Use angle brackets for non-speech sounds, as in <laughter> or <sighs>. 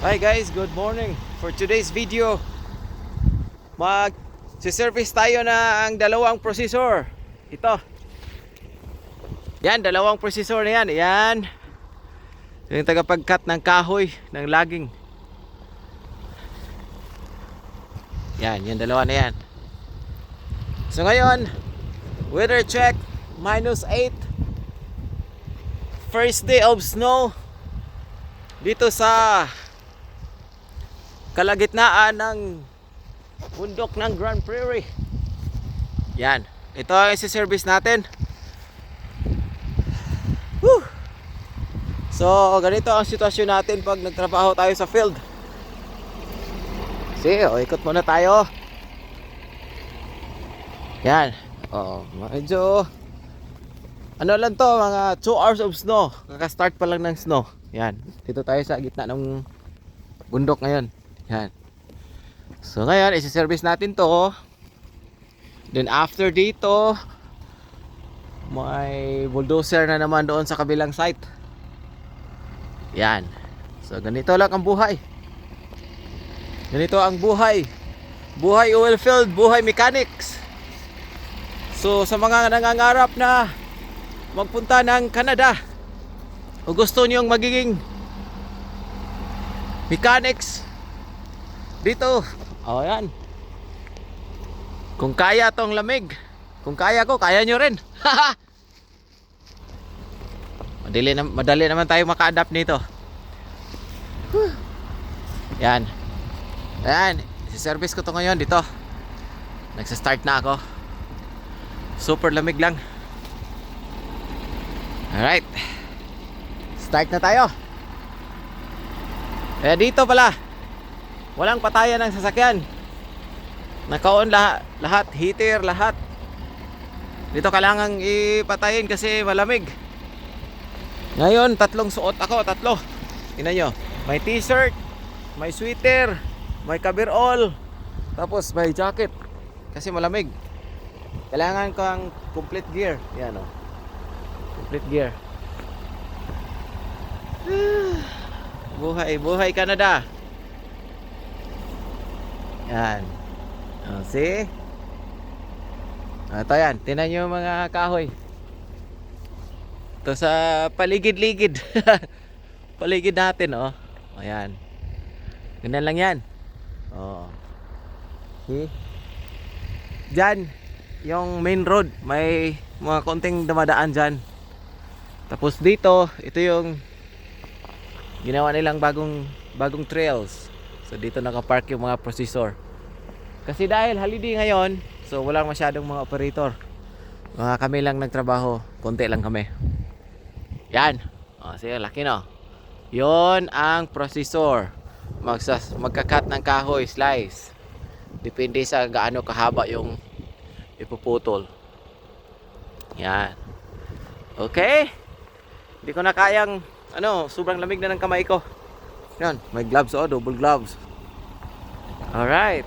Hi guys, good morning. For today's video, mag service tayo na ang dalawang processor. Ito. Yan, dalawang processor na yan. Yan. Yung tagapag-cut ng kahoy, ng logging. Yan, yung dalawa na yan. So ngayon, weather check, minus 8. First day of snow dito sa kalagitnaan ng bundok ng Grand Prairie. Yan. Ito ang isi-service natin. Whew. So, ganito ang sitwasyon natin pag nagtrabaho tayo sa field. Sige, o, ikot muna tayo. Yan. Oh, medyo ano lang to, mga 2 hours of snow. Kaka-start pa lang ng snow. Yan. Dito tayo sa gitna ng bundok ngayon. Yan. So ngayon, isi-service natin to. Then after dito, may bulldozer na naman doon sa kabilang site. Yan. So ganito lang ang buhay. Ganito ang buhay. Buhay oil field, buhay mechanics. So sa mga nangangarap na magpunta ng Canada o gusto niyong magiging mechanics dito, oh yan. Kung kaya tong lamig, kung kaya ko, kaya nyo rin. <laughs> madali, na, madali naman tayo maka-adapt nito. Yan. Ayan, service ko to ngayon dito. Nagsa-start na ako. Super lamig lang. Alright. Start na tayo. Eh dito pala. Walang patayan ng sasakyan. Nakaon lahat, lahat heater, lahat. Dito kailangan ipatayin kasi malamig. Ngayon, tatlong suot ako, tatlo. Tingnan nyo. May t-shirt, may sweater, may coverall, tapos may jacket. Kasi malamig. Kailangan ko ang complete gear. Yan o. Complete gear. <sighs> buhay, buhay Canada. Yan. Oh, see? Ito yan. Tinan nyo mga kahoy. Ito sa paligid-ligid. <laughs> Paligid natin, oh. Ayan. Ganyan lang yan. Oh. See? Diyan, yung main road, may mga konting dumadaan dyan. Tapos dito, ito yung ginawa nilang bagong bagong trails. So dito nakapark yung mga processor. Kasi dahil holiday ngayon, so walang masyadong mga operator. Mga kami lang nagtrabaho, konti lang kami. Yan. O, sige, laki no. Yon ang processor. Magsas magkakat ng kahoy, slice. Depende sa gaano kahaba yung ipuputol. Yan. Okay? Hindi ko na kayang ano, sobrang lamig na ng kamay ko. Yan, may gloves oh, double gloves. Alright.